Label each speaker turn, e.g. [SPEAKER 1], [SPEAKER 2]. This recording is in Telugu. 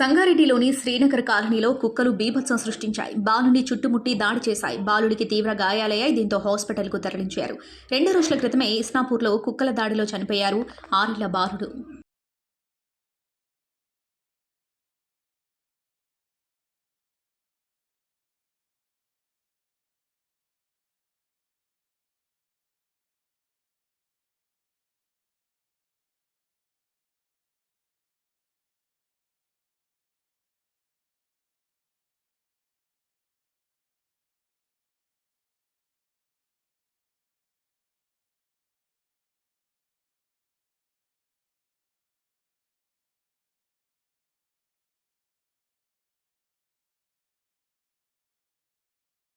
[SPEAKER 1] సంగారెడ్డిలోని శ్రీనగర్ కాలనీలో కుక్కలు బీభత్సం సృష్టించాయి. బాలుని చుట్టుముట్టి దాడి చేశాయి. బాలుడికి తీవ్ర గాయాలయ్యాయి. దీంతో హాస్పిటల్కు తరలించారు. రెండు రోజుల క్రితమే ఇస్నాపూర్లో కుక్కల దాడిలో చనిపోయారు ఆరేళ్ళ బాలుడు.